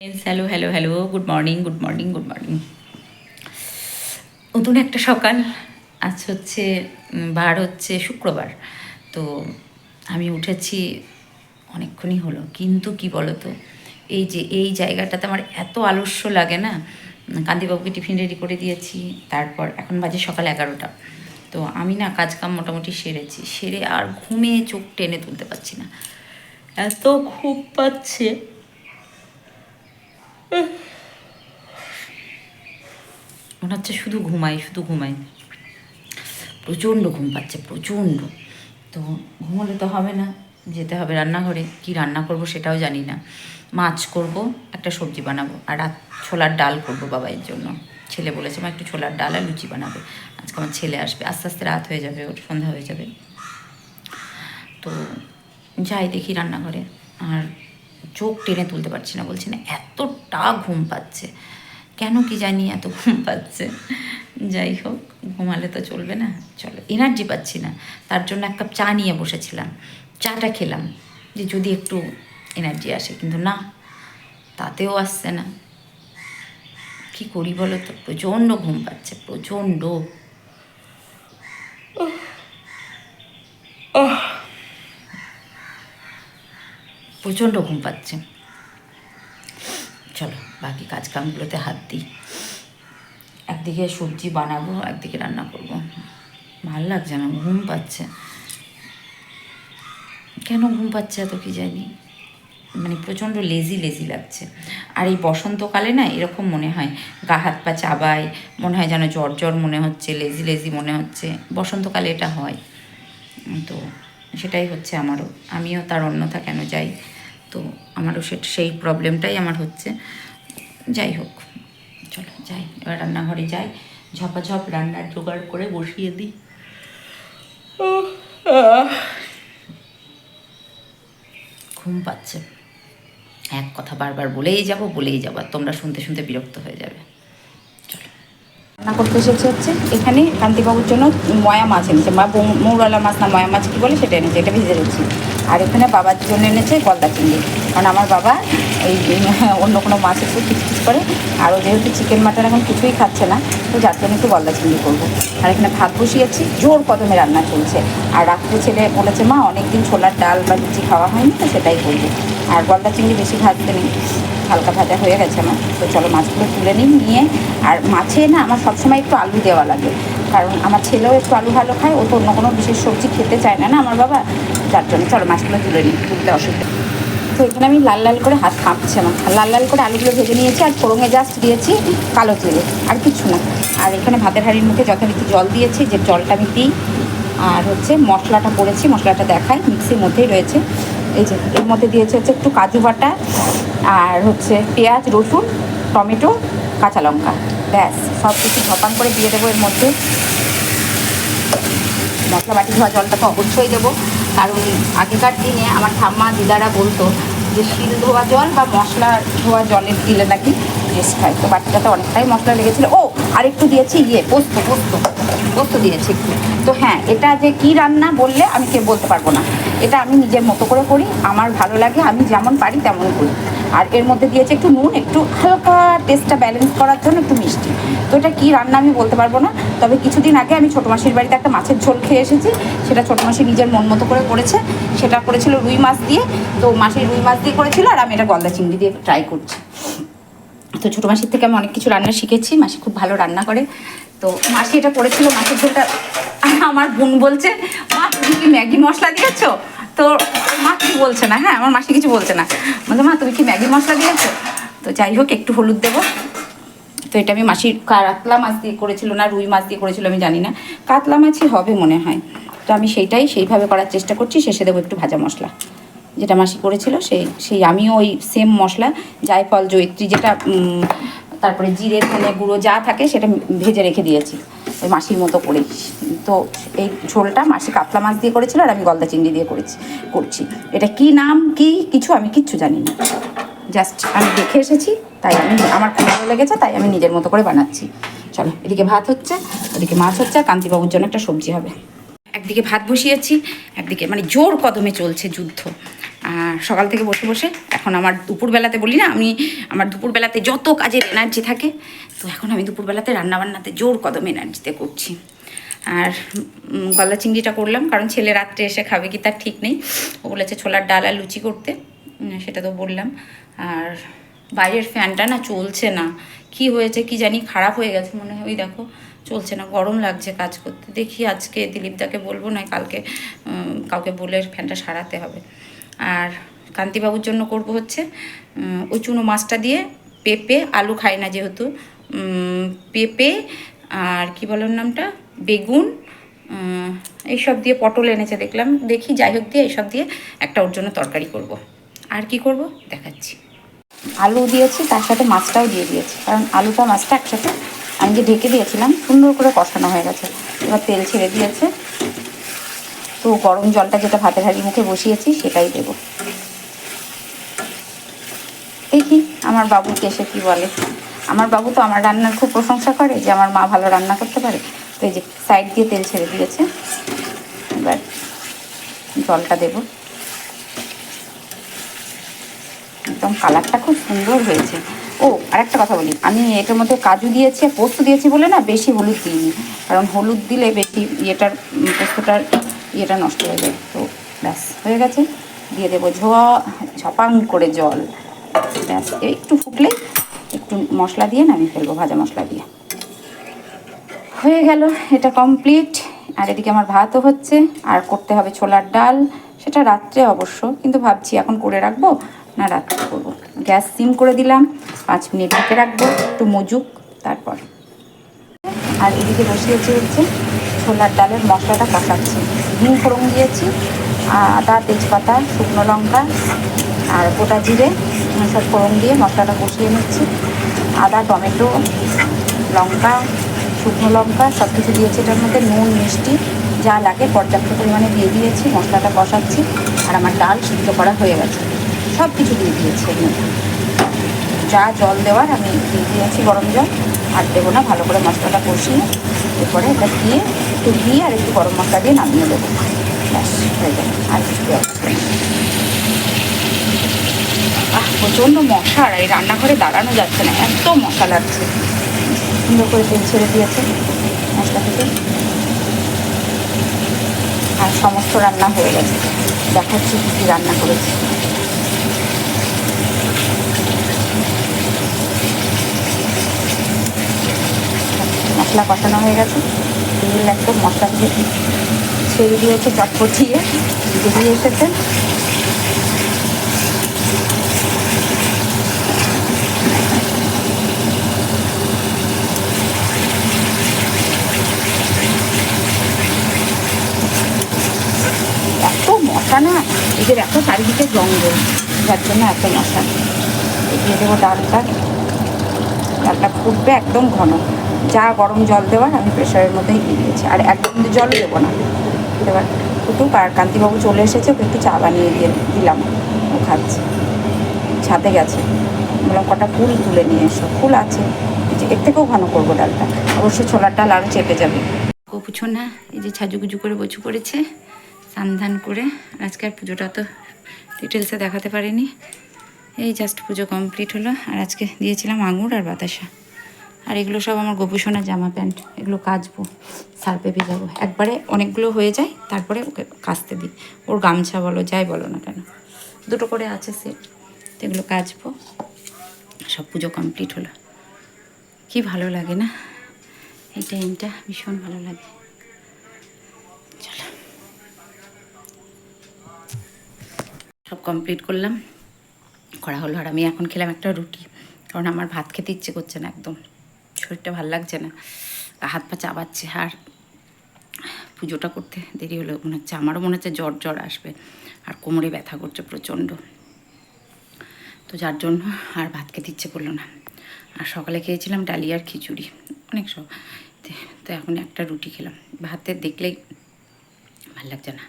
Hello hello hello good morning good morning good morning নতুন একটা সকাল। আজ হচ্ছে বার হচ্ছে শুক্রবার। তো আমি উঠেছি, অনেকক্ষণই হলো। কিন্তু কি বলো তো এই যে, এই জায়গাটাতে আমার এত আলস্য লাগে না। কান্তিবাবুকে টিফিন রেডি করে দিয়েছি। তারপর এখন বাজে সকাল এগারোটা। তো আমি না কাজ কাম মোটামুটি সেরেছি। সেরে আর ঘুমিয়ে চোখ টেনে তুলতে পারছি না। এত খুব পাচ্ছে। মনে হচ্ছে শুধু ঘুমাই শুধু ঘুমাই। প্রচণ্ড ঘুম পাচ্ছে, প্রচণ্ড। তো ঘুমোলে তো হবে না, যেতে হবে রান্নাঘরে। কি রান্না করব সেটাও জানি না। মাছ করব, একটা সবজি বানাবো। আর রাত ছোলার ডাল করব বাবাইয়ের জন্য। ছেলে বলেছে, মা, একটু ছোলার ডাল আর লুচি বানাবে। আজকে আমার ছেলে আসবে। আস্তে আস্তে রাত হয়ে যাবে ওর, সন্ধ্যা হয়ে যাবে। তো যাই দেখি রান্নাঘরে। আর চোখ টেনে তুলতে পারছি না, বলছি না, এতটা ঘুম পাচ্ছে। কেন কি জানি এত ঘুম পাচ্ছে। যাই হোক, ঘুমালে তো চলবে না, চলো এনার্জি পাচ্ছি না। তার জন্য এক কাপ চা নিয়ে বসেছিলাম, চাটা খেলাম, যে যদি একটু এনার্জি আসে, কিন্তু না, তাতেও আসছে না। কি করি বলো তো? প্রচণ্ড ঘুম পাচ্ছে, প্রচণ্ড। প্রচণ্ড ঘুম পাচ্ছে। চলো, বাকি কাজকামগুলোতে হাত দিই। একদিকে সবজি বানাবো, একদিকে রান্না করব। ভালো লাগছে না, ঘুম পাচ্ছে। কেন ঘুম পাচ্ছে এত কি জানি? মানে প্রচণ্ড লেজি লেজি লাগছে। আর এই বসন্তকালে না এরকম মনে হয়, গা হাত পা চাবায়, মনে হয় যেন জ্বর জ্বর মনে হচ্ছে লেজি লেজি মনে হচ্ছে। বসন্তকালে এটা হয়। তো সেটাই হচ্ছে আমারও। আমিও তার অন্যথা কেন যাই? তো আমারও সে সেই প্রবলেমটাই আমার হচ্ছে। যাই হোক, চলো যাই, এবার রান্নাঘরে যাই। ঝপাঝপ রান্নার জোগাড় করে বসিয়ে দিই। ঘুম পাচ্ছে। এক কথা বারবার বলেই যাব বলেই যাব তোমরা শুনতে শুনতে বিরক্ত হয়ে যাবে। রান্না করতে এসেছে হচ্ছে। এখানে কান্তিবাবুর জন্য ময়া মাছ এনেছে। মা মৌরলা মাছ না, ময়া মাছ কী বলে সেটা এনেছে, এটা ভেজে রেখেছি। আর এখানে বাবার জন্য এনেছে গলদা চিংড়ি। কারণ আমার বাবা এই অন্য কোনো মাছ একটু খিচখিচ করে। আর ও যেহেতু চিকেন মাটন এখন কিছুই খাচ্ছে না। তো যার জন্য একটু গলদা চিংড়ি করব। আর এখানে ভাত বসিয়েছি। জোর কদমে রান্না চলছে। আর রাত্রে ছেলে বলেছে, মা, অনেকদিন ছোলার ডাল বা লুচি খাওয়া হয়নি তো, সেটাই করব। আর গলদা চিংড়ি বেশি ভাজতে নেই। হালকা ভাজা হয়ে গেছে আমার। তো চলো মাছগুলো তুলে নিই, নিয়ে। আর মাছে না আমার সবসময় একটু আলু দেওয়া লাগে। কারণ আমার ছেলেও একটু আলু ভালো খায়, ও তো অন্য কোনো বিশেষ সবজি খেতে চায় না না আমার বাবা? যার জন্য চলো মাছগুলো তুলে নিই, তুলতে অসুবিধা তো এখানে আমি লাল লাল করে হাত কাঁপছে আর লাল লাল করে আলুগুলো ভেজে নিয়েছি, আর ফোড়ঙে জাস্ট দিয়েছি কালো জিরে, আর কিছু না। আর এখানে ভাতের হাঁড়ির মুখে যথারীতি জল দিয়েছি, যে জলটা আমি দিই। আর হচ্ছে মশলাটা করেছি, মশলাটা দেখাই, মিক্সির মধ্যেই রয়েছে। এই যে, এর মধ্যে দিয়েছে হচ্ছে একটু কাজু বাটা আর হচ্ছে পেঁয়াজ, রসুন, টমেটো, কাঁচা লঙ্কা। ব্যাস, সব কিছু ঝপান করে দিয়ে দেবো এর মধ্যে। মশলা বাটি ধোয়া জলটা তো অবশ্যই দেবো। কারণ আগেকার দিনে আমার ঠাম্মা, দিদারা বলতো যে, শিল ধোয়া জল বা মশলা ধোয়া জলে দিলে নাকি টেস্ট হয়। তো বাটিটাতে অনেকটাই মশলা লেগেছিলো। ও আর একটু দিয়েছি ইয়ে পোস্ত পোস্ত পোস্ত দিয়েছি একটু। তো হ্যাঁ এটা যে কি রান্না বললে আমি কে বলতে পারব না। এটা আমি নিজের মতো করে করি, আমার ভালো লাগে, আমি যেমন পারি তেমন করি। আর এর মধ্যে দিয়েছে একটু নুন, একটু হালকা টেস্টটা ব্যালেন্স করার জন্য একটু মিষ্টি। তো এটা কী রান্না আমি বলতে পারব না, তবে কিছুদিন আগে আমি ছোটো মাসির বাড়িতে একটা মাছের ঝোল খেয়ে এসেছি, সেটা ছোটো মাসি নিজের মন মতো করে করেছে। সেটা করেছিল রুই মাছ দিয়ে, তো মাসি রুই মাছ দিয়ে করেছিল, আর আমি এটা গলদা চিংড়ি দিয়ে ট্রাই করছি। তো ছোটো মাসির থেকে আমি অনেক কিছু রান্না শিখেছি, মাসি খুব ভালো রান্না করে। তো মাসি এটা করেছিল মাছের ঝোলটা আমার বোন বলছে, মা, তুমি কি ম্যাগি মশলা দিয়েছ? তো মা কিছু বলছে না হ্যাঁ আমার মাসি কিছু বলছে না। বলছে, মা, তুমি কি ম্যাগি মশলা দিয়েছ? তো যাই হোক, একটু হলুদ দেবো। তো এটা আমি মাসির কাতলা মাছ দিয়ে করেছিল না, রুই মাছ দিয়ে করেছিল আমি জানি না। কাতলা মাছই হবে মনে হয়। তো আমি সেইটাই, সেইভাবে করার চেষ্টা করছি, শেষে দেবো একটু ভাজা মশলা। যেটা মাসি করেছিল, সেই সেই আমিও ওই সেম মশলা, জায়ফল, জয়িত্রী, যেটা তারপরে জিরে, ধনে গুঁড়ো যা থাকে সেটা ভেজে রেখে দিয়েছি। ওই মাসির মতো করেই। তো এই ঝোলটা মাসি কাতলা মাছ দিয়ে করেছিল আর আমি গলদা চিংড়ি দিয়ে করেছি, করছি। এটা কি নাম, কি কিছু আমি কিচ্ছু জানি না জাস্ট আমি দেখে এসেছি, তাই আমি, আমার খুব ভালো লেগেছে, তাই আমি নিজের মতো করে বানাচ্ছি। চলো, এদিকে ভাত হচ্ছে, ওদিকে মাছ হচ্ছে, আর কান্তিবাবুর জন্য একটা সবজি হবে। একদিকে ভাত বসিয়েছি, একদিকে মানে জোর কদমে চলছে যুদ্ধ। সকাল থেকে বসে বসে, এখন আমার দুপুরবেলাতে বলি না, আমি আমার দুপুরবেলাতে যত কাজের এনার্জি থাকে, তো এখন আমি দুপুরবেলাতে রান্নাবান্নাতে জোর কদম এনার্জিতে করছি। আর গলদা চিংড়িটা করলাম, কারণ ছেলে রাত্রে এসে খাবে কি তার ঠিক নেই। ও বলেছে ছোলার ডাল আর লুচি করতে সেটা তো বললাম। আর বাইরের ফ্যানটা না চলছে না, কি হয়েছে কি জানি খারাপ হয়ে গেছে মনে হয়, ওই দেখো চলছে না, গরম লাগছে কাজ করতে। দেখি আজকে দিলীপদাকে বলব না কালকে কাউকে বলে ফ্যানটা সারাতে হবে। আর কান্তিবাবুর জন্য করব হচ্ছে ওই চুনো মাছটা দিয়ে পেঁপে, আলু খাই না যেহেতু পেঁপে আর কি বলার নামটা? বেগুন এইসব দিয়ে পটল এনেছে দেখলাম। দেখি, যাই হোক দিয়ে এইসব দিয়ে একটা ওর জন্য তরকারি করব। আর কি করব? দেখাচ্ছি। আলু দিয়েছি, তার সাথে মাছটাও দিয়ে দিয়েছি। কারণ আলুটা মাছটা একসাথে আমি যে ঢেকে দিয়েছিলাম, সুন্দর করে কষানো হয়ে গেছে। এবার তেল ছেড়ে দিয়েছে। তো গরম জলটা যেটা ভাতের হাঁড়ি মুখে বসিয়েছি, সেটাই দেবো। দেখি আমার বাবুকে এসে কি বলে? আমার বাবু তো আমার রান্নার খুব প্রশংসা করে যে আমার মা ভালো রান্না করতে পারে। তো এই যে সাইড দিয়ে তেল ছেড়ে দিয়েছে, এবার জলটা দেবো। একদম কালারটা খুব সুন্দর হয়েছে। ও আর একটা কথা বলি। আমি এটার মধ্যে কাজু দিয়েছি, পোস্ত দিয়েছি বলে না বেশি হলুদ দিইনি। কারণ হলুদ দিলে বেশি ইয়েটার পোস্তটার ইয়েটা নষ্ট হয়ে যায়। তো ব্যাস, হয়ে গেছে। দিয়ে দেবো ঝোয়া, ঝপাং করে জল। ব্যাস একটু ফুটলে একটু মশলা দিয়ে নামিয়ে ফেলব, ভাজা মশলা দিয়ে। হয়ে গেল, এটা কমপ্লিট আর এদিকে আমার ভাতও হচ্ছে। আর করতে হবে ছোলার ডাল। সেটা রাত্রে অবশ্য, কিন্তু ভাবছি এখন করে রাখব না রাত্রে করব। গ্যাস সিম করে দিলাম, পাঁচ মিনিট ঢেকে রাখব, একটু মজুক, তারপর। আর এদিকে বসিয়েছি হচ্ছে ছোলার ডালের মশলাটা কষাচ্ছি হিং ফোড়ন দিয়েছি আদা, তেজপাতা, শুকনো লঙ্কা আর গোটা জিরে সব ফোড়ন দিয়ে মশলাটা কষিয়ে নিচ্ছি। আদা, টমেটো, লঙ্কা, শুকনো লঙ্কা সব কিছু দিয়েছি। এটার মধ্যে নুন, মিষ্টি যা লাগে পর্যাপ্ত পরিমাণে দিয়ে দিয়েছি, মশলাটা কষাচ্ছি আর আমার ডাল সিদ্ধ করা হয়ে গেছে। সব কিছু দিয়ে দিয়েছি এর মধ্যে। যা জল দেওয়ার আমি দিয়ে দিয়েছি গরম জল, আর দেবো না, ভালো করে মশলাটা কষিয়ে, এরপরে এটা দিয়ে একটু ঘি আর একটু গরম মশলা দিয়ে নামিয়ে দেবো। ব্যাস, হয়ে যাবে আর কিছু আহ, প্রচণ্ড মশা, আর এই রান্নাঘরে দাঁড়ানো যাচ্ছে না, এত মশা লাগছে। সুন্দর করে তেল ছেড়ে দিয়েছে মশলা থেকে। আর সমস্ত রান্না হয়ে গেছে। দেখাচ্ছি কী রান্না করেছি। মশলা কষানো হয়ে গেছে। তেল একদম মশলা থেকে ছেড়ে দিয়েছে চটপটিয়ে বেরিয়ে এসেছে। এত মশা না, এদের এত চারিদিকে জঙ্গল, যার জন্য এত মশা এই দিয়ে দেবো ডালটা। ডালটা ফুটবে একদম ঘন। যা গরম জল দেওয়ার, আমি প্রেশারের মধ্যেই দিয়ে দিয়েছি। আর একদম জল দেবো না। এবার ফুটুক আর কান্তিবাবু চলে এসেছে, ওকে একটু চা বানিয়ে দিয়ে দিলাম। ও খাচ্ছে। ছাদে গেছে। বললাম, কটা ফুল তুলে নিয়ে এসো। ফুল আছে। এর থেকেও ঘন করব ডালটা। অবশ্য ছোলার ডাল আরও চেপে যাবে। কপুছো না এই যে ছাজুগুজু করে বচু করেছে সান্ধান করে। আজকে আর পুজোটা তো ডিটেলসে দেখাতে পারিনি। এই জাস্ট পুজো কমপ্লিট হলো। আর আজকে দিয়েছিলাম আঙুর আর বাতাসা। আর এগুলো সব আমার গোপুসোনা জামা প্যান্ট, এগুলো কাচবো সার্পে ভেজাবো একবারে অনেকগুলো হয়ে যায়, তারপরে ওকে কাচতে দিই। ওর গামছা বলো, যাই বলো না কেন। দুটো করে আছে সেট তো এগুলো কাচবো। সব পুজো কমপ্লিট হলো। কি ভালো লাগে না? এই টাইমটা ভীষণ ভালো লাগে। চলো। সব কমপ্লিট করলাম। করা হলো আর আমি এখন খেলাম একটা রুটি, কারণ আমার ভাত খেতে ইচ্ছে করছে না একদম। শরীরটা ভালো লাগছে না। হাত পা চাবাচ্ছে আর পুজোটা করতে দেরি হলো, মনে হচ্ছে আমারও মনে হচ্ছে জ্বর জ্বর আসবে। আর কোমরে ব্যথা করছে প্রচণ্ড। তো যার জন্য আর ভাত খেতে ইচ্ছে করল না। আর সকালে খেয়েছিলাম ডালিয়ার খিচুড়ি, অনেক সব। তো এখন একটা রুটি খেলাম। ভাতে দেখলেই ভালো লাগছে না।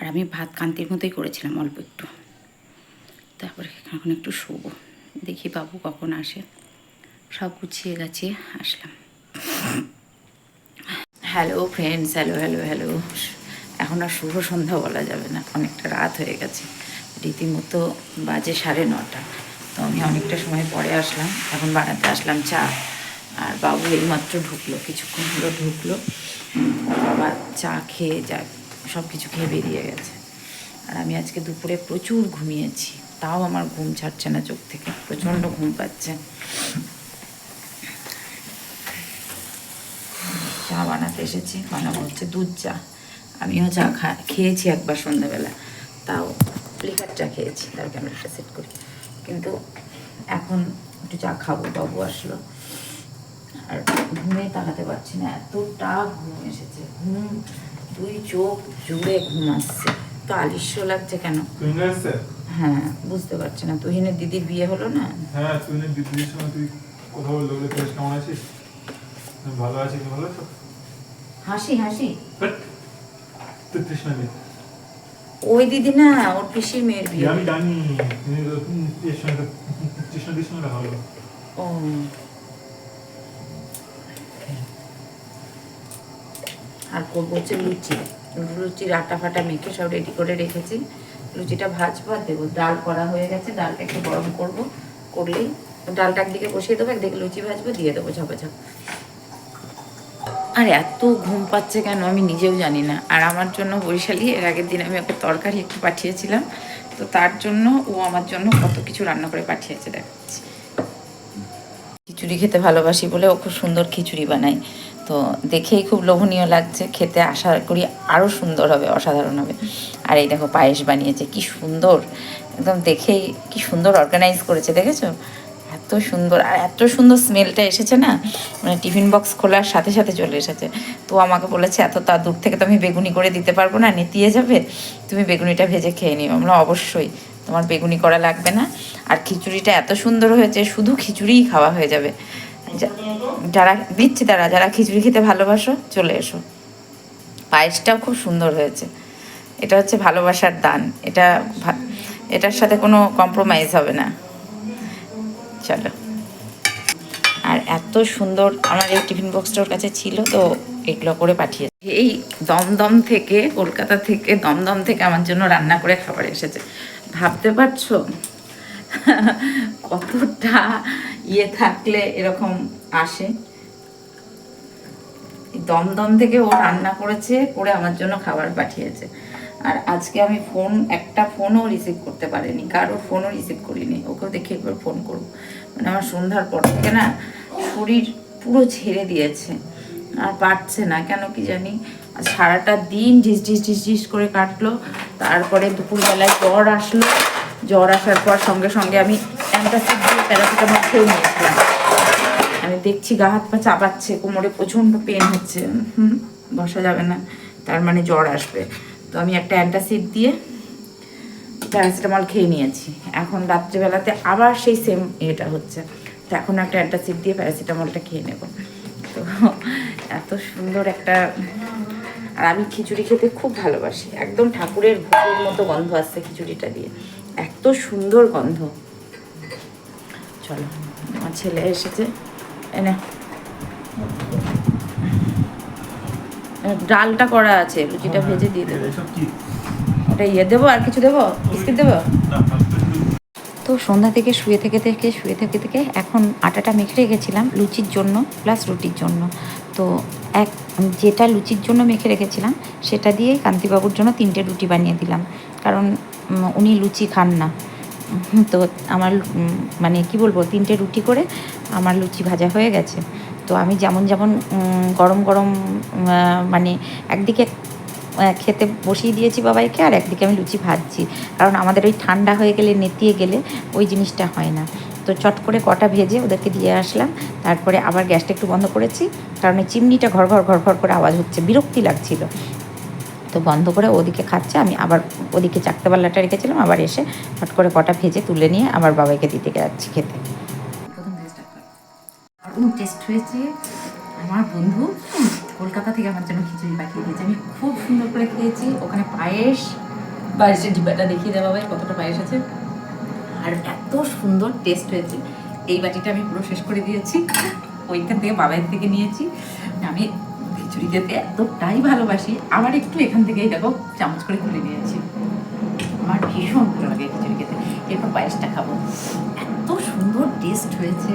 আর আমি ভাত কান্তির মতোই করেছিলাম অল্প একটু। তারপরে এখন একটু শোবো। দেখি বাবু কখন আসে। সব গুছিয়ে গাছিয়ে আসলাম। Hello friends hello hello hello এখন আর শুভ সন্ধ্যা বলা যাবে না, অনেকটা রাত হয়ে গেছে। রীতিমতো বাজে সাড়ে নটা, তো আমি অনেকটা সময় পরে আসলাম, এখন বানাতে আসলাম চা। আর বাবু এইমাত্র ঢুকলো, কিছুক্ষণ হলো ঢুকলো বাবা চা খেয়ে যা সব কিছু খেয়ে বেরিয়ে গেছে। আর আমি আজকে দুপুরে প্রচুর ঘুমিয়েছি, তাও আমার ঘুম ছাড়ছে না চোখ থেকে, প্রচণ্ড ঘুম পাচ্ছে। চা বানাতে এসেছি বানাবো হচ্ছে দুধ চা। আমিও চা খা খেয়েছি একবার সন্ধ্যাবেলা তাও লিকার চা খেয়েছি তার ক্যামেরাটা সেট করি। কিন্তু এখন একটু চা খাব বাবু আসলো। আর ঘুমে তাকাতে পারছি না এতটা ঘুম এসেছে ঘুম দুই চোখ জুড়ে ঘুম আসছে। তো আলিস্য লাগছে কেন? হ্যাঁ বুঝতে পারছি না। তুহিনের দিদির বিয়ে হলো না? হ্যাঁ তুহিনের দিদির সঙ্গে তুই কথা বলতে বলে কেমন আছিস আমি ভালো আছি তুমি ভালো আছো? হাসি হাসি। তৃষ্ণা নেই ওই দিদি না ওর পিসির মেয়ের বিয়ে। আমি জানি। তৃষ্ণা ও। আর করব হচ্ছে লুচি। লুচির আটা ফাটা মেখে সব রেডি করে রেখেছি। লুচিটা ভাজবো আর দেবো ডাল করা হয়ে গেছে ডালটা একটু গরম করব। করলেই ডালটা একদিকে বসিয়ে দেবো একদিকে লুচি ভাজবো দিয়ে দেবো ঝাপা ঝাপ আর এত ঘুম পাচ্ছে কেন আমি নিজেও জানি না। আর আমার জন্য বরিশালি, এর আগের দিন আমি ওকে তরকারি একটু পাঠিয়েছিলাম। তো তার জন্য ও আমার জন্য কত কিছু রান্না করে পাঠিয়েছে দেখাচ্ছি খিচুড়ি খেতে ভালোবাসি বলে ও খুব সুন্দর খিচুড়ি বানায়। তো দেখেই খুব লোভনীয় লাগছে, খেতে আশা করি আরও সুন্দর হবে, অসাধারণ হবে। আর এই দেখো পায়েস বানিয়েছে, কি সুন্দর। একদম দেখেই কি সুন্দর অর্গানাইজ করেছে, দেখেছ? এত সুন্দর, আর এত সুন্দর স্মেলটা এসেছে না? মানে টিফিন বক্স খোলার সাথে সাথে চলে এসেছে। তো আমাকে বলেছে, এত তা দূর থেকে তো আমি বেগুনি করে দিতে পারব না, নেতিয়ে যাবে? তুমি বেগুনিটা ভেজে খেয়ে নিও। আমরা অবশ্যই, তোমার বেগুনি করা লাগবে না। আর খিচুড়িটা এত সুন্দর হয়েছে, শুধু খিচুড়িই খাওয়া হয়ে যাবে। যারা, দিচ্ছি তারা, যারা খিচুড়ি খেতে ভালোবাসো, চলে এসো। পায়েসটাও খুব সুন্দর হয়েছে। এটা হচ্ছে ভালোবাসার দান। এটা এটার সাথে কোনো কম্প্রোমাইজ হবে না। চলো। আর এত সুন্দর আমার এই টিফিন বক্সটা ওর কাছে ছিল, তো এগুলো করে পাঠিয়েছে। এই দমদম থেকে, কলকাতা থেকে, দমদম থেকে আমার জন্য রান্না করে খাবার এসেছে। ভাবতে পারছ? কতটা ইয়ে থাকলে এরকম আসে? দমদম থেকে ও রান্না করেছে, করে আমার জন্য খাবার পাঠিয়েছে। আর আজকে আমি ফোন, একটা ফোনও রিসিভ করতে পারিনি, কারোর ফোনও রিসিভ করিনি। ওকেও দেখে একবার ফোন করব। মানে আমার সন্ধ্যার পর থেকে না শরীর পুরো ছেড়ে দিয়েছে। আর পারছে না, কেন কি জানি? সারাটা দিন ঝিস ঢিস ঢিস ঢিস করে কাটলো। তারপরে দুপুরবেলায় জ্বর আসলো। জ্বর আসার পর সঙ্গে সঙ্গে আমি অ্যান্টাসিড দিয়ে প্যারাসিটামল খেয়ে নিয়েছিলাম। আমি দেখছি গা হাত পা চাপাচ্ছে, কোমরে প্রচণ্ড পেন হচ্ছে। হুম, বসা যাবে না। তার মানে জ্বর আসবে। তো আমি একটা অ্যান্টাসিড দিয়ে প্যারাসিটামল খেয়ে নিয়েছি। এখন রাত্রিবেলাতে আবার সেই সেম এটা হচ্ছে। তো এখন একটা অ্যান্টাসিড দিয়ে প্যারাসিটামলটা খেয়ে নেব। তো এত সুন্দর একটা আর আমি খিচুড়ি খেতে খুব ভালোবাসি। একদম ঠাকুরের ভোগের মতো গন্ধ আসছে খিচুড়িটা দিয়ে। এত সুন্দর গন্ধ। চলো আমার ছেলে এসেছে। এনে ডালটা করা আছে রুচিটা ভেজে দিয়ে দেবো। ওটা ইয়ে দেবো আর কিছু দেবো? বিস্কিট দেবো? একটু তো সন্ধ্যা থেকে শুয়ে থেকে থেকে শুয়ে থেকে থেকে এখন আটাটা মেখে রেখেছিলাম লুচির জন্য প্লাস রুটির জন্য। তো এক, যেটা লুচির জন্য মেখে রেখেছিলাম সেটা দিয়ে কান্তিবাবুর জন্য তিনটে রুটি বানিয়ে দিলাম। কারণ উনি লুচি খান না। তো আমার মানে কি বলব, তিনটে রুটি করে আমার লুচি ভাজা হয়ে গেছে। তো আমি যেমন যেমন গরম গরম মানে একদিকে খেতে বসিয়ে দিয়েছি বাবাইকে আর একদিকে আমি লুচি ভাজছি। কারণ আমাদের ওই ঠান্ডা হয়ে গেলে, নেতিয়ে গেলে ওই জিনিসটা হয় না। তো চট করে কটা ভেজে ওদেরকে দিয়ে আসলাম। তারপরে আবার গ্যাসটা একটু বন্ধ করেছি। কারণ ওই চিমনিটা ঘর ঘর ঘর ঘর করে আওয়াজ হচ্ছে। বিরক্তি লাগছিল। তো বন্ধ করে ওদিকে খাচ্ছে। আমি আবার ওদিকে চারটে পাল্লাটা রেখেছিলাম। আবার এসে হট করে কটা ভেজে তুলে নিয়ে আবার বাবাইকে দিতে যাচ্ছি খেতে। টেস্ট হয়েছে আমার বন্ধু। কলকাতা থেকে আমার জন্য খিচুড়ি পাঠিয়ে দিয়েছে। আমি খুব সুন্দর করে খেয়েছি। ওখানে পায়েস, পায়েসের ডিব্বাটা দেখিয়ে দেওয়া হবে কতটা পায়েস আছে। আর এত সুন্দর টেস্ট হয়েছে। এই বাটিটা আমি পুরো শেষ করে দিয়েছি। ওইখান থেকে বাবাইয়ের থেকে নিয়েছি। আমি খিচুড়ি খেতে এতটাই ভালোবাসি। আবার একটু এখান থেকেই দেখো, চামচ করে খুলে নিয়েছি। আমার ভীষণ ভালো লাগে খিচুড়ি খেতে। এরপর পায়েসটা খাব। এত সুন্দর টেস্ট হয়েছে।